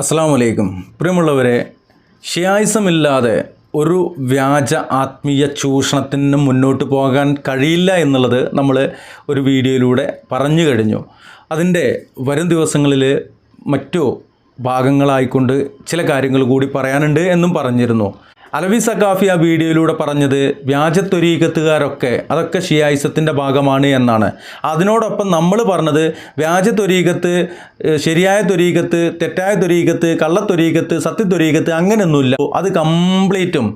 അസ്സാം വലൈക്കും പ്രിയമുള്ളവരെ ഷിയായിസമില്ലാതെ ഒരു വ്യാജ ആത്മീയ ചൂഷണത്തിന് മുന്നോട്ട് പോകാൻ കഴിയില്ല എന്നുള്ളത് നമ്മൾ ഒരു വീഡിയോയിലൂടെ പറഞ്ഞു കഴിഞ്ഞു. അതിന്റെ വരും ദിവസങ്ങളിൽ മറ്റു ഭാഗങ്ങളായിക്കൊണ്ട് ചില കാര്യങ്ങൾ കൂടി പറയാനുണ്ട് എന്നും പറഞ്ഞിരുന്നു. അലവി സഖാഫി ആ വീഡിയോയിലൂടെ പറഞ്ഞത് വ്യാജത്വരീകത്തുകാരൊക്കെ അതൊക്കെ ഷിയായിസത്തിന്റെ ഭാഗമാണ് എന്നാണ്. അതിനോടൊപ്പം നമ്മൾ പറഞ്ഞത് വ്യാജത്വരീകത്ത് ശരിയായ ത്വരീകത്ത് തെറ്റായ ത്വരീകത്ത് കള്ളത്വരീകത്ത് സത്യത്വരീകത്ത് അങ്ങനെയൊന്നുമില്ല. അത് കംപ്ലീറ്റും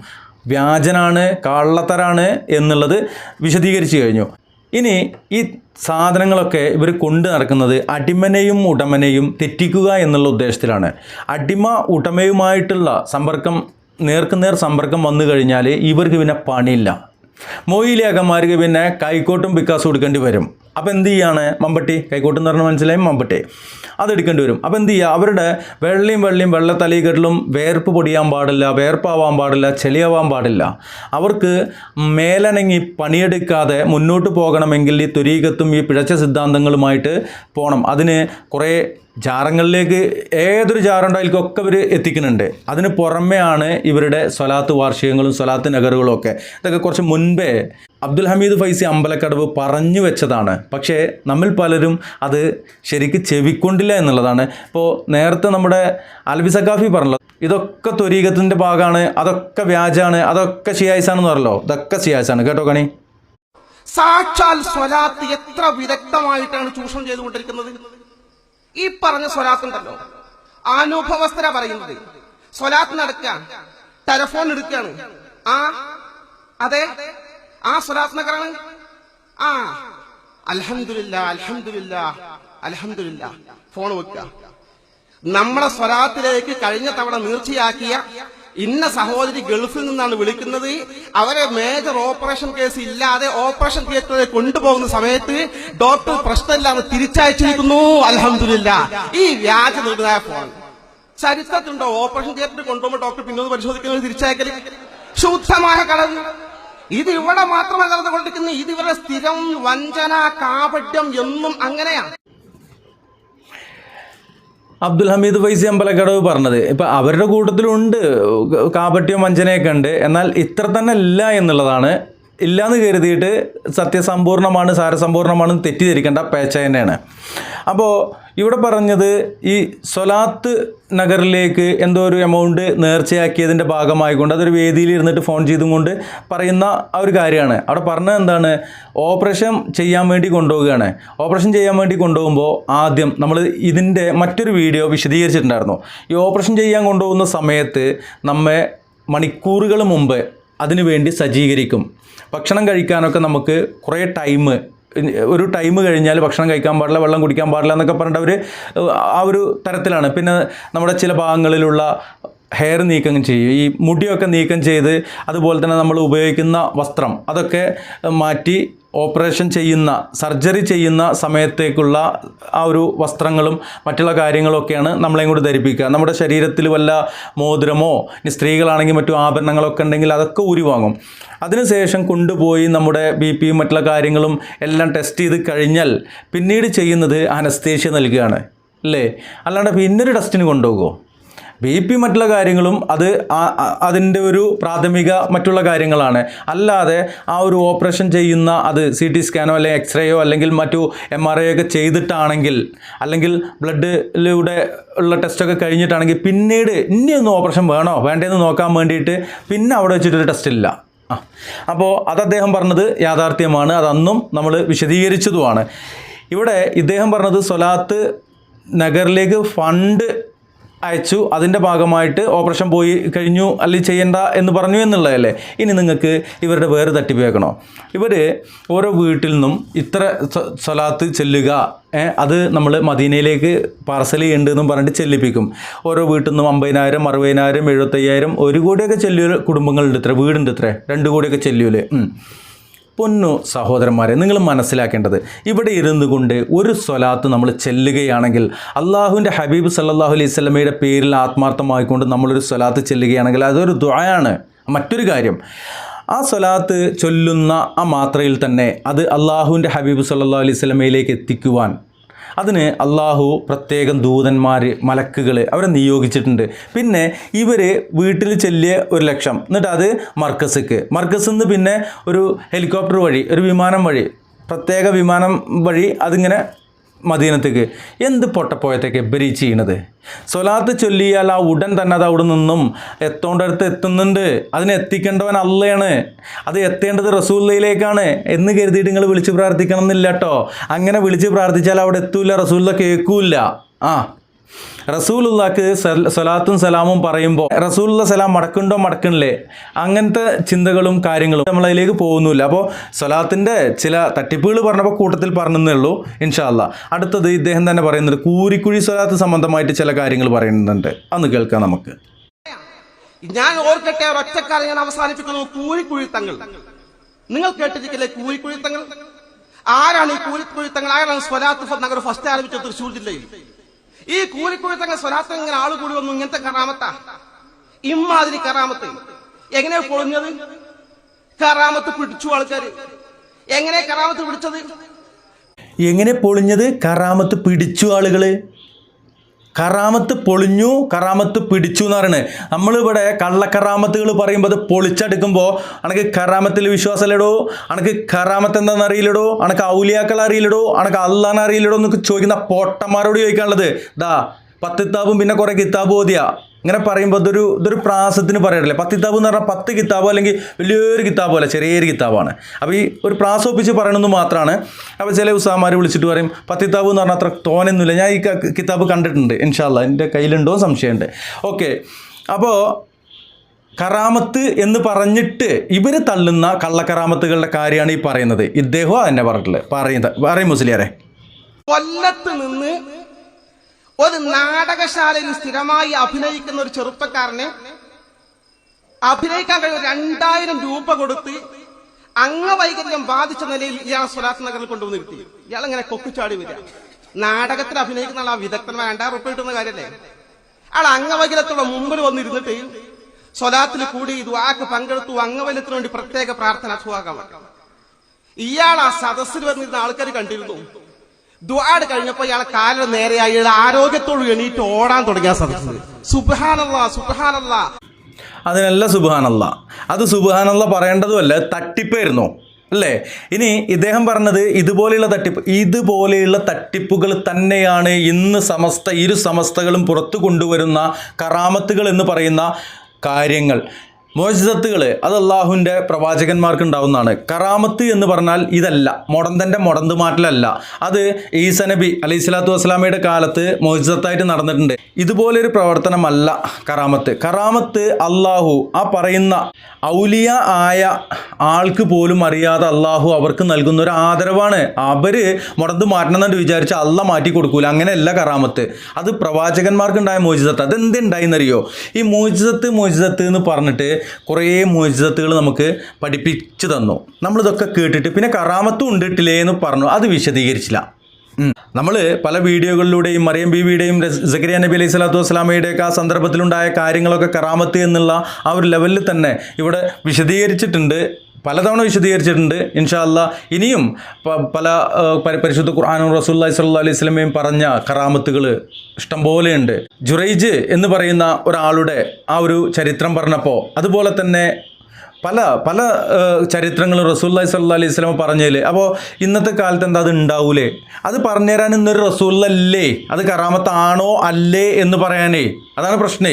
വ്യാജനാണ് കള്ളത്തരാണ് എന്നുള്ളത് വിശദീകരിച്ചു കഴിഞ്ഞു. ഇനി ഈ സാധനങ്ങളൊക്കെ ഇവർ കൊണ്ടു നടക്കുന്നത് അടിമനെയും ഉടമനെയും തെറ്റിക്കുക എന്നുള്ള ഉദ്ദേശത്തിലാണ്. അടിമ ഉടമയുമായിട്ടുള്ള സമ്പർക്കം നേർക്കുനേർ സമ്പർക്കം വന്നു കഴിഞ്ഞാൽ ഇവർക്ക് പിന്നെ പണിയില്ല. മൊയിലേക്കന്മാർക്ക് പിന്നെ കൈക്കോട്ടും പിക്കാസും എടുക്കേണ്ടി വരും. അപ്പോൾ എന്ത് ചെയ്യാണ് മമ്പട്ടി? കൈക്കോട്ട് എന്ന് പറഞ്ഞാൽ മനസ്സിലായി? മമ്പട്ടി. അതെടുക്കേണ്ടി വരും. അപ്പോൾ എന്ത് ചെയ്യുക? അവരുടെ വെള്ളയും വെള്ളയും വെള്ളത്തലീകെട്ടിലും വേർപ്പ് പൊടിയാൻ പാടില്ല വേർപ്പാവാൻ പാടില്ല ചെളിയാവാൻ പാടില്ല. അവർക്ക് മേലനങ്ങി പണിയെടുക്കാതെ മുന്നോട്ട് പോകണമെങ്കിൽ ഈ തുരീകത്തും ഈ പിഴച്ച സിദ്ധാന്തങ്ങളുമായിട്ട് പോകണം അതിന് കുറേ ജാറങ്ങളിലേക്ക് ഏതൊരു ജാറുണ്ടായാലും ഒക്കെ ഇവർ എത്തിക്കുന്നുണ്ട്. അതിന് പുറമെയാണ് ഇവരുടെ സ്വലാത്ത് വാർഷികങ്ങളും സ്വലാത്ത് നഗറുകളും ഒക്കെ. ഇതൊക്കെ കുറച്ച് മുൻപേ അബ്ദുൽ ഹമീദ് ഫൈസി അമ്പലക്കടവ് പറഞ്ഞു വെച്ചതാണ്. പക്ഷേ നമ്മൾ പലരും അത് ശരിക്ക് ചെവിക്കൊണ്ടില്ല എന്നുള്ളതാണ്. ഇപ്പോൾ നേരത്തെ നമ്മുടെ അൽബി സഖാഫി പറഞ്ഞല്ലോ ഇതൊക്കെ ത്വരീകത്തിന്റെ ഭാഗമാണ് അതൊക്കെ വ്യാജാണ് അതൊക്കെ ഷിയായിസാണെന്ന് പറഞ്ഞല്ലോ. ഇതൊക്കെ ഷിയായിസാണ് കേട്ടോ കണി. സാക്ഷാൽ സ്വലാത്ത് എത്ര വിദഗ്ധമായിട്ടാണ് ചൂഷണം ചെയ്തുകൊണ്ടിരിക്കുന്നത്? ഈ പറഞ്ഞ സ്വലാത്തുണ്ടല്ലോ അനുഭവസ്ഥര പറയുന്നത്. സ്വലാത്ത് നടക്കാൻ ടെലഫോൺ എടുക്കാണ്. ആ അതെ? ആ സ്വലാത്ത് നഗറാണ് ആ അലഹമില്ല അലഹമില്ല അലഹമില്ല ഫോൺ വെക്കുക നമ്മളെ സ്വലാത്തിലേക്ക് കഴിഞ്ഞ തവണ നീർച്ചയാക്കിയ ഇന്ന സഹോദരി ഗൾഫിൽ നിന്നാണ് വിളിക്കുന്നത്. അവരെ മേജർ ഓപ്പറേഷൻ കേസ് ഇല്ലാതെ ഓപ്പറേഷൻ തിയേറ്ററിൽ കൊണ്ടുപോകുന്ന സമയത്ത് ഡോക്ടർ പ്രശ്നമില്ലാതെ തിരിച്ചയച്ചിരിക്കുന്നു. അലഹമില്ല ഈ വ്യാജ നിർണയ ഫോൺ. ചരിത്രത്തിലുണ്ടോ? ഓപ്പറേഷൻ തിയേറ്ററിൽ കൊണ്ടുപോകുമ്പോൾ ഡോക്ടർ പിന്നോട് പരിശോധിക്കുന്നത് തിരിച്ചയക്കൽ ശുദ്ധമായ കളവ് ഇത് ഇവിടെ മാത്രമല്ല നടന്നുകൊണ്ടിരിക്കുന്നത്. ഇത് ഇവരുടെ സ്ഥിരം വഞ്ചന കാപട്യം എന്നും അങ്ങനെയാണ്. അബ്ദുൽ ഹമീദ് ഫൈസി അമ്പലക്കടവ് പറഞ്ഞത്. ഇപ്പം അവരുടെ കൂട്ടത്തിലുണ്ട് കാപട്യം വഞ്ചനയൊക്കെ ഉണ്ട്. എന്നാൽ ഇത്ര തന്നെ ഇല്ല എന്നുള്ളതാണ് ഇല്ലയെന്ന് കരുതിയിട്ട് സത്യസമ്പൂർണമാണ് സാരസമ്പൂർണമാണെന്ന് തെറ്റിദ്ധരിക്കേണ്ട പേച്ച തന്നെയാണ്. അപ്പോൾ ഇവിടെ പറഞ്ഞത് ഈ സൊലാത്ത് നഗറിലേക്ക് എന്തോ ഒരു എമൗണ്ട് നേർച്ചയാക്കിയതിന്റെ ഭാഗമായിക്കൊണ്ട് അതൊരു വേദിയിൽ ഇരുന്നിട്ട് ഫോൺ ചെയ്തും കൊണ്ട് പറയുന്ന ആ ഒരു കാര്യമാണ്. അവിടെ പറഞ്ഞത് എന്താണ്? ഓപ്പറേഷൻ ചെയ്യാൻ വേണ്ടി കൊണ്ടുപോവുകയാണ്. ഓപ്പറേഷൻ ചെയ്യാൻ വേണ്ടി കൊണ്ടുപോകുമ്പോൾ ആദ്യം നമ്മൾ ഇതിന്റെ മറ്റൊരു വീഡിയോ വിശദീകരിച്ചിട്ടുണ്ടായിരുന്നു. ഈ ഓപ്പറേഷൻ ചെയ്യാൻ കൊണ്ടുപോകുന്ന സമയത്ത് നമ്മെ മണിക്കൂറുകൾ മുമ്പ് അതിനു വേണ്ടി സജ്ജീകരിക്കും. ഭക്ഷണം കഴിക്കാനൊക്കെ നമുക്ക് കുറേ ടൈം ഒരു ടൈം കഴിഞ്ഞാൽ ഭക്ഷണം കഴിക്കാൻ പാടില്ല വെള്ളം കുടിക്കാൻ പാടില്ല എന്നൊക്കെ പറഞ്ഞിട്ട് അവർ ആ ഒരു തരത്തിലാണ്. പിന്നെ നമ്മുടെ ചില ഭാഗങ്ങളിലുള്ള ഹെയർ നീക്കം ചെയ്യും. ഈ മുടിയൊക്കെ നീക്കം ചെയ്ത് അതുപോലെ തന്നെ നമ്മൾ ഉപയോഗിക്കുന്ന വസ്ത്രം അതൊക്കെ മാറ്റി ഓപ്പറേഷൻ ചെയ്യുന്ന സർജറി ചെയ്യുന്ന സമയത്തേക്കുള്ള ആ ഒരു വസ്ത്രങ്ങളും മറ്റുള്ള കാര്യങ്ങളൊക്കെയാണ് നമ്മളെയും കൂടി ധരിപ്പിക്കുക. നമ്മുടെ ശരീരത്തിൽ വല്ല മോതിരമോ ഇനി സ്ത്രീകളാണെങ്കിൽ മറ്റു ആഭരണങ്ങളൊക്കെ ഉണ്ടെങ്കിൽ അതൊക്കെ ഊരി വാങ്ങും അതിനുശേഷം കൊണ്ടുപോയി നമ്മുടെ ബി പിയും മറ്റുള്ള കാര്യങ്ങളും എല്ലാം ടെസ്റ്റ് ചെയ്ത് കഴിഞ്ഞാൽ പിന്നീട് ചെയ്യുന്നത് അനസ്തേഷ്യ നൽകുകയാണ്. അല്ലേ? അല്ലാണ്ട് പിന്നൊരു ടെസ്റ്റിന് കൊണ്ടുപോകുമോ ബി പി മറ്റുള്ള കാര്യങ്ങളും അത് അതിന്റെ ഒരു പ്രാഥമിക മറ്റുള്ള കാര്യങ്ങളാണ്. അല്ലാതെ ആ ഒരു ഓപ്പറേഷൻ ചെയ്യുന്ന അത് സി ടി സ്കാനോ അല്ലെങ്കിൽ എക്സ്റേയോ അല്ലെങ്കിൽ മറ്റു എം ആർ ഐ ഒക്കെ ചെയ്തിട്ടാണെങ്കിൽ അല്ലെങ്കിൽ ബ്ലഡിലൂടെ ഉള്ള ടെസ്റ്റൊക്കെ കഴിഞ്ഞിട്ടാണെങ്കിൽ പിന്നീട് ഇനിയൊന്നും ഓപ്പറേഷൻ വേണോ? വേണ്ടതെന്ന് നോക്കാൻ വേണ്ടിയിട്ട് പിന്നെ അവിടെ വെച്ചിട്ടൊരു ടെസ്റ്റ് ഇല്ല ആ അപ്പോൾ അത് അദ്ദേഹം പറഞ്ഞത് യാഥാർത്ഥ്യമാണ്. അതന്നും നമ്മൾ വിശദീകരിച്ചതുമാണ്. ഇവിടെ ഇദ്ദേഹം പറഞ്ഞത് സൊലാത്ത് നഗറിലേക്ക് ഫണ്ട് അയച്ചു അതിന്റെ ഭാഗമായിട്ട് ഓപ്പറേഷൻ പോയി കഴിഞ്ഞു അല്ലെങ്കിൽ ചെയ്യണ്ട എന്ന് പറഞ്ഞു എന്നുള്ളതല്ലേ? ഇനി നിങ്ങൾക്ക് ഇവരുടെ വേറെ തട്ടിപ്പേക്കണോ? ഇവർ ഓരോ വീട്ടിൽ നിന്നും ഇത്ര സ്വ- സ്വലാത്ത് ചെല്ലുക അത് നമ്മൾ മദീനയിലേക്ക് പാർസൽ ചെയ്യുന്നുണ്ട് എന്നും പറഞ്ഞിട്ട് ചെല്ലിപ്പിക്കും. ഓരോ വീട്ടിൽ നിന്നും അമ്പതിനായിരം അറുപതിനായിരം എഴുപത്തയ്യായിരം ഒരു കോടിയൊക്കെ ചെല്ലിയ കുടുംബങ്ങളുണ്ട് ഇത്ര വീടുണ്ട് ഇത്ര രണ്ട് കോടിയൊക്കെ ചെല്ലിയൂലേ. പൊന്നു സഹോദരന്മാരെ നിങ്ങൾ മനസ്സിലാക്കേണ്ടത് ഇവിടെ ഇരുന്നു കൊണ്ട് ഒരു സ്വലാത്ത് നമ്മൾ ചെല്ലുകയാണെങ്കിൽ അള്ളാഹുവിന്റെ ഹബീബ് സല്ലാഹു അലൈഹി സ്വലമയുടെ പേരിൽ ആത്മാർത്ഥമായിക്കൊണ്ട് നമ്മളൊരു സ്വലാത്ത് ചെല്ലുകയാണെങ്കിൽ അതൊരു ദ്വയാണ് മറ്റൊരു കാര്യം. ആ സ്വലാത്ത് ചൊല്ലുന്ന ആ മാത്രയിൽ തന്നെ അത് അള്ളാഹുവിന്റെ ഹബീബ് സല്ലാ അലൈഹി സ്വലമയിലേക്ക് എത്തിക്കുവാൻ അതിന് അള്ളാഹു പ്രത്യേകം ദൂതന്മാർ മലക്കുകൾ അവരെ നിയോഗിച്ചിട്ടുണ്ട്. പിന്നെ ഇവർ വീട്ടിൽ ചെല്ലിയ ഒരു ലക്ഷം. എന്നിട്ട് അത് മർക്കസ്ക്ക്. മർക്കസിൽ നിന്ന് പിന്നെ ഒരു ഹെലികോപ്റ്റർ വഴി ഒരു വിമാനം വഴി പ്രത്യേക വിമാനം വഴി അതിങ്ങനെ മദീനത്തേക്ക്. എന്ത് പൊട്ടപ്പോയത്തേക്ക് ബരി ചെയ്യണത്? സ്വലാത്ത് ചൊല്ലിയാൽ ആ ഉടൻ തന്നെ അത് അവിടെ നിന്നും എത്തോണ്ടടുത്ത് എത്തുന്നുണ്ട്? അതിനെ എത്തിക്കേണ്ടവൻ അല്ലയാണ് അത് എത്തേണ്ടത് റസൂല്ലയിലേക്കാണ് എന്ന് കരുതിയിട്ട് നിങ്ങൾ വിളിച്ച് പ്രാർത്ഥിക്കണം എന്നില്ല കേട്ടോ അങ്ങനെ വിളിച്ച് പ്രാർത്ഥിച്ചാൽ അവിടെ എത്തൂല റസൂല്ല കേൾക്കൂല. ആ. റസൂലുള്ളാക്ക് സ്വലാത്തും സലാമും പറയുമ്പോൾ റസൂലുള്ള സലാം മടക്കുണ്ടോ മടക്കണില്ലേ? അങ്ങനത്തെ ചിന്തകളും കാര്യങ്ങളും നമ്മളതിലേക്ക് പോകുന്നില്ല അപ്പോൾ സ്വലാത്തിന്റെ ചില തട്ടിപ്പുകൾ പറഞ്ഞപ്പോൾ കൂട്ടത്തിൽ പറഞ്ഞതേ ഉള്ളൂ ഇൻഷാല്ല അടുത്തത് ഇദ്ദേഹം തന്നെ പറയുന്നുണ്ട് കൂരിക്കുഴി സ്വലാത്ത് സംബന്ധമായിട്ട് ചില കാര്യങ്ങൾ പറയുന്നുണ്ട്. അന്ന് കേൾക്കാം നമുക്ക്. ഞാൻ ഓർക്കട്ടെ ഒരൊറ്റക്കാലം ഞാൻ അവസാനിപ്പിക്കുന്നു കൂലിക്കുഴിത്തങ്ങൾ നിങ്ങൾ കേട്ടിരിക്കില്ലേ കൂലിക്കുഴിത്തങ്ങൾ ആരാണ് ഈ കൂലിക്കുഴിത്തങ്ങൾ ആരാണ് സ്വലാത്ത് നഗർ ഫസ്റ്റ് ആരംഭിച്ച തൃശ്ശൂർ ജില്ലയിൽ? ഈ കൂലിക്കുഴത്തങ്ങൾ സ്വലാത്ത് ഇങ്ങനെ ആൾ കൂടി വന്നു ഇങ്ങനത്തെ കറാമത്താ. ഇമ്മാതിരി കറാമത്ത്. എങ്ങനെ പൊളിഞ്ഞത്? കറാമത്ത് പിടിച്ചു ആൾക്കാർ എങ്ങനെ കറാമത്ത് പിടിച്ചത്? എങ്ങനെ പൊളിഞ്ഞത്? കറാമത്ത് പിടിച്ചു ആളുകൾ കറാമത്ത് പൊളിഞ്ഞു കറാമത്ത് പിടിച്ചു എന്ന് പറയുന്നത് നമ്മളിവിടെ കള്ളക്കറാമത്തുകൾ പറയുമ്പോൾ അത് പൊളിച്ചെടുക്കുമ്പോൾ അനക്ക് കറാമത്തിൽ വിശ്വാസമില്ലടോ അനക്ക് കറാമത്ത് എന്താണെന്ന് അറിയില്ലടോ അനക്ക് ഔലിയാക്കൾ അറിയില്ലടോ അനക്ക് അള്ളാന്ന് അറിയില്ലടോ എന്നൊക്കെ ചോദിക്കുന്ന പൊട്ടന്മാരോട് ചോദിക്കാനുള്ളത്. ദാ പത്ത് കിതാബും പിന്നെ കുറേ കിതാബ് ഓതിയ. ഇങ്ങനെ പറയുമ്പോൾ ഇതൊരു ഇതൊരു പ്രാസത്തിന് പറയാറില്ലേ? പത്ത് കിതാബ് എന്ന് പറഞ്ഞാൽ പത്ത് കിതാബോ അല്ലെങ്കിൽ വലിയൊരു കിതാബോ അല്ല? ചെറിയൊരു കിതാബാണ്. അപ്പോൾ ഈ ഒരു പ്രാസം ഒപ്പിച്ച് പറയണമെന്ന് മാത്രമാണ് അപ്പോൾ ചില ഉസാമാർ വിളിച്ചിട്ട് പറയും പത്ത് കിതാബ് എന്ന് പറഞ്ഞാൽ അത്ര തോന്നുന്നില്ല ഞാൻ ഈ കിതാബ് കണ്ടിട്ടുണ്ട് ഇൻഷാല്ല എന്റെ കയ്യിലുണ്ടോ സംശയമുണ്ട്. ഓക്കെ. അപ്പോൾ കറാമത്ത് എന്ന് പറഞ്ഞിട്ട് ഇവർ തള്ളുന്ന കള്ളക്കറാമത്തുകളുടെ കാര്യമാണ് ഈ പറയുന്നത്. ഇദ്ദേഹം അതന്നെ പറഞ്ഞിട്ടുള്ളത്. പറയുന്നത് പറയും മുസ്ലിയാരെ. കൊല്ലത്ത് നിന്ന് ഒരു നാടകശാലയിൽ സ്ഥിരമായി അഭിനയിക്കുന്ന ഒരു ചെറുപ്പക്കാരനെ അഭിനയിക്കാൻ കഴിയും രണ്ടായിരം രൂപ കൊടുത്ത് അംഗവൈകല്യം ബാധിച്ച നിലയിൽ ഇയാൾ സ്വരാത് നഗറിൽ കൊണ്ടുവന്ന് കിട്ടി. ഇയാൾ ഇങ്ങനെ കൊക്കിച്ചാടി വരിക. നാടകത്തിൽ അഭിനയിക്കുന്ന ആ വിദഗ്ധന്മാർ രണ്ടായിരം ഉറപ്പ് കിട്ടുന്ന കാര്യല്ലേ? ആൾ അംഗവൈകല്യത്തോടെ മുമ്പിൽ വന്നിരുന്നിട്ട് സ്വലാത്തിൽ കൂടി ദുആക്ക് പങ്കെടുത്തു. അംഗവൈകല്യത്തിന് വേണ്ടി പ്രത്യേക പ്രാർത്ഥന ഇയാൾ ആ സദസ്സിൽ വന്നിരുന്ന ആൾക്കാർ കണ്ടിരുന്നു. ദുആട് കഴിഞ്ഞപ്പോ ഇയാളെ കാലിൽ നേരെയായി ആരോഗ്യത്തോട് എണീറ്റ് ഓടാൻ തുടങ്ങിയ സദസ്സ് സുബാനല്ല സുബാനല്ല അതിനല്ല സുബാനല്ല അത് സുബാനല്ല പറയേണ്ടതുമല്ല തട്ടിപ്പായിരുന്നു. അല്ലേ? ഇനി ഇദ്ദേഹം പറഞ്ഞത് ഇതുപോലെയുള്ള തട്ടിപ്പ് ഇതുപോലെയുള്ള തട്ടിപ്പുകൾ തന്നെയാണ് ഇന്ന് സമസ്ത ഇരു സമസ്തകളും പുറത്തു കൊണ്ടുവരുന്ന കറാമത്തുകൾ എന്ന് പറയുന്ന കാര്യങ്ങൾ. മോചിതത്തുകൾ അത് അള്ളാഹുവിന്റെ പ്രവാചകന്മാർക്ക് ഉണ്ടാവുന്നതാണ് കറാമത്ത് എന്ന് പറഞ്ഞാൽ ഇതല്ല. മൊടന്തന്റെ മൊടന്ത് മാറ്റലല്ല അത് ഈസ നബി അലൈഹി സ്വലാത്തു വസ്സലാമയുടെ കാലത്ത് മോചിതത്തായിട്ട് നടന്നിട്ടുണ്ട്. ഇതുപോലൊരു പ്രവർത്തനമല്ല കറാമത്ത്. കറാമത്ത് അള്ളാഹു ആ പറയുന്ന ഔലിയ ആയ ആൾക്ക് പോലും അറിയാതെ അള്ളാഹു അവർക്ക് നൽകുന്ന ഒരു ആദരവാണ്. അവർ മുടന്ത് മാറ്റണമെന്ന് വിചാരിച്ച് അല്ല മാറ്റി കൊടുക്കൂല. അങ്ങനെയല്ല കറാമത്ത്. അത് പ്രവാചകന്മാർക്കുണ്ടായ മോചിതത്ത് അതെന്തുണ്ടായിന്നറിയോ? ഈ മോചിതത്ത് മോചിതത്ത് എന്ന് പറഞ്ഞിട്ട് കുറേ മോചിതത്തുകൾ നമുക്ക് പഠിപ്പിച്ചു തന്നു. നമ്മളിതൊക്കെ കേട്ടിട്ട് പിന്നെ കറാമത്തും ഉണ്ടിട്ടില്ലേ എന്ന് പറഞ്ഞു. അത് വിശദീകരിച്ചില്ല. നമ്മൾ പല വീഡിയോകളിലൂടെയും മറിയം ബീവിയുടെയും സക്കരിയ നബി അലൈഹി സ്വലാത്തു വസ്സലാമയുടെയൊക്കെ ആ സന്ദർഭത്തിലുണ്ടായ കാര്യങ്ങളൊക്കെ കറാമത്ത് എന്നുള്ള ആ ഒരു ലെവലിൽ തന്നെ ഇവിടെ വിശദീകരിച്ചിട്ടുണ്ട്. പലതവണ വിശദീകരിച്ചിട്ടുണ്ട്. ഇൻഷാല്ല ഇനിയും പല പരിശുദ്ധ ഖുർആാനും റസൂല്ലി സ്വല്ലാ അലൈഹി സ്വലമയും പറഞ്ഞ കറാമത്തുകൾ ഇഷ്ടംപോലെയുണ്ട് ജുറൈജ് എന്ന് പറയുന്ന ഒരാളുടെ ആ ഒരു ചരിത്രം പറഞ്ഞപ്പോൾ അതുപോലെ തന്നെ പല പല ചരിത്രങ്ങളും റസൂല്ലായി സല്ലാ അലൈഹി സ്വലം പറഞ്ഞതിൽ അപ്പോൾ ഇന്നത്തെ കാലത്ത് എന്താ അത് ഉണ്ടാവൂലേ അത് പറഞ്ഞുതരാൻ ഇന്നൊരു റസൂല്ലല്ലേ അത് കറാമത്താണോ അല്ലേ എന്ന് പറയാനേ. അതാണ് പ്രശ്നേ.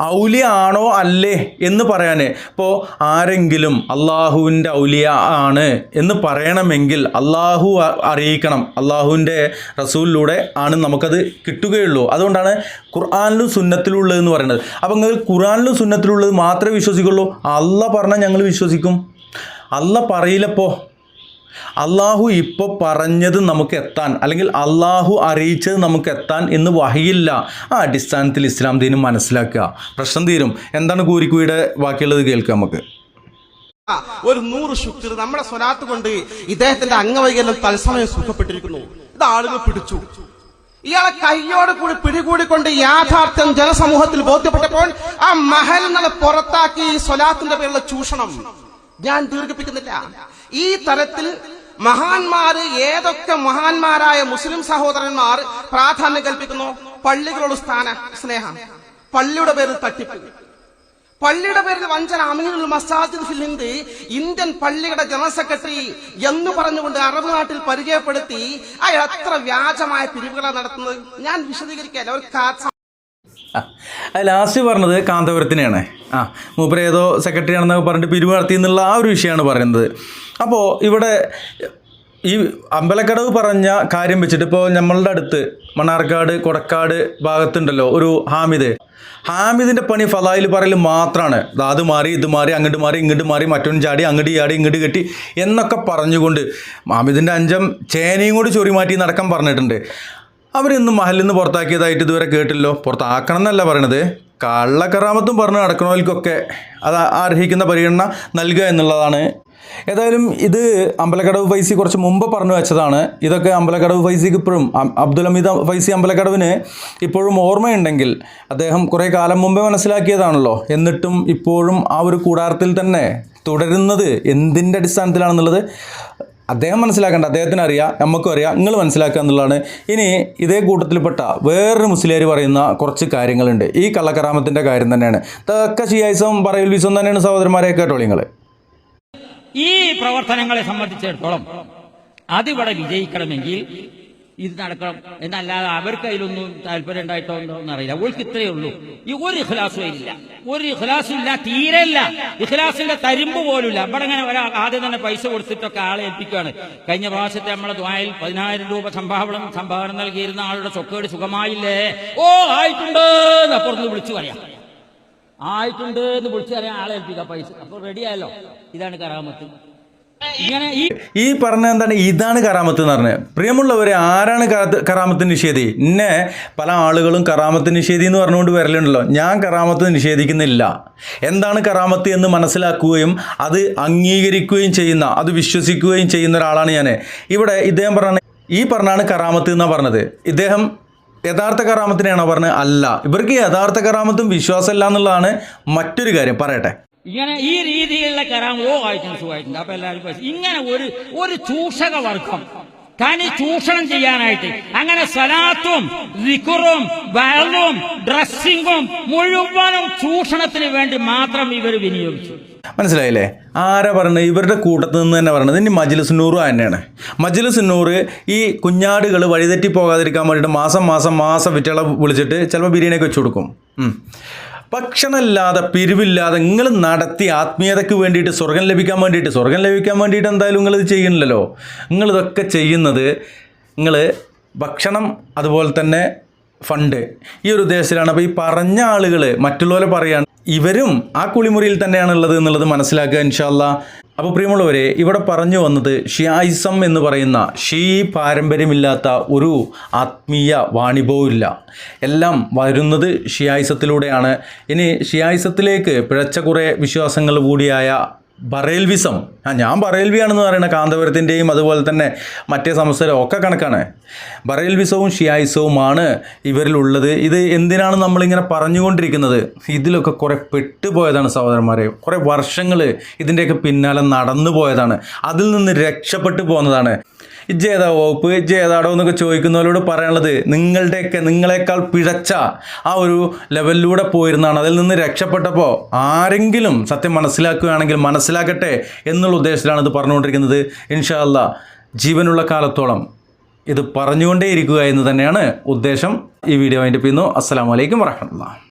ഔലിയ ആണോ അല്ലേ എന്ന് പറയാനേ. ഇപ്പോൾ ആരെങ്കിലും അള്ളാഹുവിന്റെ ഔലിയ ആണ് എന്ന് പറയണമെങ്കിൽ അള്ളാഹു അറിയിക്കണം. അള്ളാഹുവിന്റെ റസൂലിലൂടെ ആണ് നമുക്കത് കിട്ടുകയുള്ളൂ. അതുകൊണ്ടാണ് ഖുർആാനിലും സുന്നത്തിലുള്ളത് എന്ന് പറയുന്നത്. അപ്പം നിങ്ങൾ ഖുർആാനിലും സുന്നത്തിലുള്ളത് മാത്രമേ വിശ്വസിക്കുള്ളൂ. അള്ള പറഞ്ഞാൽ ഞങ്ങൾ വിശ്വസിക്കും? അല്ല പറയില്ലപ്പോ അള്ളാഹു ഇപ്പോൾ പറഞ്ഞത് നമുക്ക് എത്താൻ അല്ലെങ്കിൽ അള്ളാഹു അറിയിച്ചത് നമുക്ക് എത്താൻ എന്ന് വഹിയില്ല. ആ അടിസ്ഥാനത്തിൽ ഇസ്ലാം ദീനും മനസ്സിലാക്കുക. പ്രശ്നം തീരും. എന്താണ് കൂരിക്കുയുടെ ബാക്കിയുള്ളത് കേൾക്കാം നമുക്ക്. ഒരു നൂറ് ശുക്ർ നമ്മുടെ സ്വലാത്ത് കൊണ്ട് ഇദ്ദേഹത്തിന്റെ അംഗവൈകല്യം തത്സമയം സുഖപ്പെട്ടിരിക്കുന്നു. ഇത് ആളുകൾ പിടിച്ചു. ഇയാളെ കയ്യോട് കൂടി പിടികൂടിക്കൊണ്ട് യാഥാർത്ഥ്യം ജനസമൂഹത്തിൽ ബോധ്യപ്പെട്ടപ്പോൾ ആ മഹൽ നില പുറത്താക്കി സ്വലാത്തിന്റെ പേരിലുള്ള ചൂഷണം ഞാൻ ദീർഘിപ്പിക്കുന്നില്ല. ഈ തരത്തിൽ മഹാന്മാര് ഏതൊക്കെ മഹാന്മാരായ മുസ്ലിം സഹോദരന്മാർ പ്രാധാന്യം കൽപ്പിക്കുന്നു? പള്ളികളോട് സ്ഥാന സ്നേഹം. പള്ളിയുടെ പേരിൽ തട്ടിപ്പ്. പള്ളിയുടെ പേരിൽ വഞ്ചന അമീറുൽ മസാജിദ് ഫിൽ ഹിന്ദ് ഇന്ത്യൻ പള്ളിയുടെ ജനറൽ സെക്രട്ടറി എന്ന് പറഞ്ഞുകൊണ്ട് അറബ് നാട്ടിൽ പരിചയപ്പെടുത്തി അയാൾ എത്ര വ്യാജമായ പിരിവുകളാണ് നടത്തുന്നത്? ഞാൻ വിശദീകരിക്കാൻ ഒരു ലാസ്റ്റ് പറഞ്ഞത് കാന്തപുരത്തിനെയാണ്. ആ മൂപ്പര് ഏതോ സെക്രട്ടറി ആണെന്നൊക്കെ പറഞ്ഞിട്ട് പിരിവ് നടത്തി എന്നുള്ള ആ ഒരു വിഷയമാണ് പറയുന്നത്. അപ്പോൾ ഇവിടെ ഈ അമ്പലക്കടവ് പറഞ്ഞ കാര്യം വെച്ചിട്ട് ഇപ്പോൾ നമ്മളുടെ അടുത്ത് മണ്ണാർക്കാട് കൊടക്കാട് ഭാഗത്തുണ്ടല്ലോ ഒരു ഹാമിദ്. ഹാമിദിന്റെ പണി ഫലായിൽ പറയൽ മാത്രമാണ് അത് മാറി ഇത് മാറി അങ്ങോട്ട് മാറി ഇങ്ങോട്ട് മാറി മറ്റൊന്ന് ചാടി അങ്ങോട്ട് ചാടി ഇങ്ങോട്ട് കെട്ടി എന്നൊക്കെ പറഞ്ഞുകൊണ്ട് ഹാമിദിന്റെ അഞ്ചം ചേനയും കൂടി ചൊറി മാറ്റി നടക്കാൻ പറഞ്ഞിട്ടുണ്ട്. അവരിന്ന് മഹലിൽ നിന്ന് പുറത്താക്കിയതായിട്ട് ഇതുവരെ കേട്ടില്ലോ. പുറത്താക്കണം എന്നല്ല പറയണത്. കള്ളക്കറാമത്തും പറഞ്ഞ് നടക്കണവർക്കൊക്കെ അത് അർഹിക്കുന്ന പരിഗണന നൽകുക എന്നുള്ളതാണ് ഏതായാലും ഇത് അമ്പലക്കടവ് ഫൈസി കുറച്ച് മുമ്പ് പറഞ്ഞു വെച്ചതാണ്. ഇതൊക്കെ അമ്പലക്കടവ് ഫൈസിക്ക് ഇപ്പോഴും അബ്ദുൽ അമീദ് ഫൈസി അമ്പലക്കടവിന് ഇപ്പോഴും ഓർമ്മയുണ്ടെങ്കിൽ അദ്ദേഹം കുറേ കാലം മുമ്പേ മനസ്സിലാക്കിയതാണല്ലോ. എന്നിട്ടും ഇപ്പോഴും ആ ഒരു കൂടാരത്തിൽ തന്നെ തുടരുന്നത് എന്തിന്റെ അടിസ്ഥാനത്തിലാണെന്നുള്ളത് അദ്ദേഹം മനസ്സിലാക്കേണ്ട അദ്ദേഹത്തിന് അറിയാം നമുക്കും അറിയാം നിങ്ങൾ മനസ്സിലാക്കുക എന്നുള്ളതാണ്. ഇനി ഇതേ കൂട്ടത്തിൽപ്പെട്ട വേറൊരു മുസ്ലിയാർ പറയുന്ന കുറച്ച് കാര്യങ്ങളുണ്ട്. ഈ കള്ളക്കറാമത്തിന്റെ കാര്യം തന്നെയാണ്. തക്ക പറയൽ വിസം തന്നെയാണ് സഹോദരന്മാരെ കേട്ടോളി നിങ്ങൾ ഈ പ്രവർത്തനങ്ങളെ സംബന്ധിച്ചിടത്തോളം അതിവിടെ വിജയിക്കണമെങ്കിൽ ഇത് നടക്കണം. എന്നല്ലാതെ അവർക്ക് അതിലൊന്നും താല്പര്യം ഉണ്ടായിട്ടോ ഉണ്ടോ എന്നറിയില്ല. ഓൾക്ക് ഇത്രയേ ഉള്ളൂ. ഈ ഒരു ഇഖ്ലാസും ഇല്ല. ഒരു ഇഖ്ലാസും ഇല്ല തീരെ ഇല്ല. ഇഖ്ലാസിന്റെ തരുമ്പ് പോലുമില്ല. ഇവിടെ ഇങ്ങനെ ഒരാൾ ആദ്യം തന്നെ പൈസ കൊടുത്തിട്ടൊക്കെ ആളെ ഏൽപ്പിക്കുകയാണ്. കഴിഞ്ഞ പ്രാവശ്യത്തെ നമ്മളെ ദ്വായിൽ പതിനായിരം രൂപ സംഭാവന സംഭാവന നൽകിയിരുന്ന ആളുടെ ചൊക്കേട് സുഖമായില്ലേ? ഓ ആയിട്ടുണ്ട് അപ്പുറത്ത് വിളിച്ചു പറയാം. ആയിട്ടുണ്ട് എന്ന് വിളിച്ചു പറയാൻ ആളെ ഏൽപ്പിക്കാം. പൈസ. അപ്പൊ റെഡിയായല്ലോ ഇതാണ് കറാമത്ത് ഈ പറഞ്ഞ എന്താണ്? ഇതാണ് കറാമത്ത് എന്ന് പറഞ്ഞത്. പ്രിയമുള്ളവരെ ആരാണ് കറാമത്ത് നിഷേധി? എന്നെ പല ആളുകളും കറാമത്ത് നിഷേധി എന്ന് പറഞ്ഞുകൊണ്ട് വരലുണ്ടല്ലോ. ഞാൻ കറാമത്ത് നിഷേധിക്കുന്നില്ല. എന്താണ് കറാമത്ത് എന്ന് മനസ്സിലാക്കുകയും അത് അംഗീകരിക്കുകയും ചെയ്യുന്ന അത് വിശ്വസിക്കുകയും ചെയ്യുന്ന ഒരാളാണ് ഞാൻ ഇവിടെ ഇദ്ദേഹം പറഞ്ഞ ഈ പറഞ്ഞാണ് കറാമത്ത് എന്നാണ് പറഞ്ഞത്. ഇദ്ദേഹം യഥാർത്ഥ കറാമത്തിനെയാണോ പറഞ്ഞത്? അല്ല. ഇവർക്ക് യഥാർത്ഥ കറാമത്തും വിശ്വാസമല്ല എന്നുള്ളതാണ് മറ്റൊരു കാര്യം. പറയട്ടെ. ഇങ്ങനെ ഈ രീതിയിലുള്ള കരാമോ ആയിട്ടുണ്ട് സുഖമായിട്ടുണ്ട്. അപ്പൊ എല്ലാവരും ഇങ്ങനെ ഒരു ഒരു ചൂഷക വർഗം. തനി ചൂഷണം ചെയ്യാനായിട്ട്. അങ്ങനെ സലാത്തും റിക്കുറും വയറും ഡ്രസ്സിങ്ങും മുഴുവനും ചൂഷണത്തിന് വേണ്ടി മാത്രം ഇവർ വിനിയോഗിച്ചു. മനസ്സിലായില്ലേ? ആരാ പറഞ്ഞത് ഇവരുടെ കൂട്ടത്തിൽ നിന്ന് തന്നെ പറഞ്ഞത് ഇനി മജ്ലിസ് നൂറ് തന്നെയാണ്. മജ്ലിസ് നൂറ് ഈ കുഞ്ഞാടുകൾ വഴിതെറ്റി പോകാതിരിക്കാൻ വേണ്ടിയിട്ട് മാസം മാസം മാസം വിറ്റള വിളിച്ചിട്ട് ചിലപ്പോൾ ബിരിയാണിയൊക്കെ വെച്ച് കൊടുക്കും. ഭക്ഷണമില്ലാതെ പിരിവില്ലാതെ നിങ്ങൾ നടത്തി ആത്മീയതയ്ക്ക് വേണ്ടിയിട്ട് സ്വർഗം ലഭിക്കാൻ വേണ്ടിയിട്ട് സ്വർഗം ലഭിക്കാൻ വേണ്ടിയിട്ട് എന്തായാലും നിങ്ങളിത് ചെയ്യുന്നില്ലല്ലോ. നിങ്ങളിതൊക്കെ ചെയ്യുന്നത് നിങ്ങൾ ഭക്ഷണം അതുപോലെ തന്നെ ഫണ്ട്. ഈ ഒരു ഉദ്ദേശത്തിലാണ്. അപ്പോൾ ഈ പറഞ്ഞ ആളുകൾ മറ്റുള്ളവരെ പറയുകയാണ് ഇവരും ആ കുളിമുറിയിൽ തന്നെയാണുള്ളത് എന്നുള്ളത് മനസ്സിലാക്കുക ഇൻഷാല്ല അപ്പോൾ പ്രിയമുള്ളവരെ ഇവിടെ പറഞ്ഞു വന്നത് ഷിയായിസം എന്ന് പറയുന്ന ഷീ പാരമ്പര്യമില്ലാത്ത ഒരു ആത്മീയ വാണിഭവുമില്ല. എല്ലാം വരുന്നത് ഷിയായിസത്തിലൂടെയാണ്. ഇനി ഷിയായിസത്തിലേക്ക് പിഴച്ച കുറേ വിശ്വാസങ്ങൾ കൂടിയായ ബറേൽവിസം ആ ഞാൻ ബറേൽവിയാണെന്ന് പറയുന്ന കാന്തപുരത്തിന്റെയും അതുപോലെ തന്നെ മറ്റേ സംസ്ഥയിലും ഒക്കെ കണക്കാണ്. ബറേൽവിസവും ഷിയായിസവുമാണ് ഇവരിലുള്ളത് ഇത് എന്തിനാണ് നമ്മളിങ്ങനെ പറഞ്ഞുകൊണ്ടിരിക്കുന്നത്? ഇതിലൊക്കെ കുറേ പെട്ടുപോയതാണ് സഹോദരന്മാരെ. കുറേ വർഷങ്ങൾ ഇതിന്റെയൊക്കെ പിന്നാലെ നടന്നു പോയതാണ് അതിൽ നിന്ന് രക്ഷപ്പെട്ടു പോകുന്നതാണ്. ഇജ്ജേതാ വകുപ്പ് ഇജ്ജേതാടോ എന്നൊക്കെ ചോദിക്കുന്നവരോട് പറയാനുള്ളത് നിങ്ങളുടെയൊക്കെ നിങ്ങളെക്കാൾ പിഴച്ച ആ ഒരു ലെവലിലൂടെ പോയിരുന്നാണ്. അതിൽ നിന്ന് രക്ഷപ്പെട്ടപ്പോൾ ആരെങ്കിലും സത്യം മനസ്സിലാക്കുകയാണെങ്കിൽ മനസ്സിലാക്കട്ടെ എന്നുള്ള ഉദ്ദേശത്തിലാണ് ഇത് പറഞ്ഞുകൊണ്ടിരിക്കുന്നത്. ഇൻഷാല്ല ജീവനുള്ള കാലത്തോളം ഇത് പറഞ്ഞുകൊണ്ടേയിരിക്കുക എന്ന് തന്നെയാണ് ഉദ്ദേശം. ഈ വീഡിയോ അതിന്റെ പിന്നു. അസ്സാം വലൈക്കും വരഹമുല്ല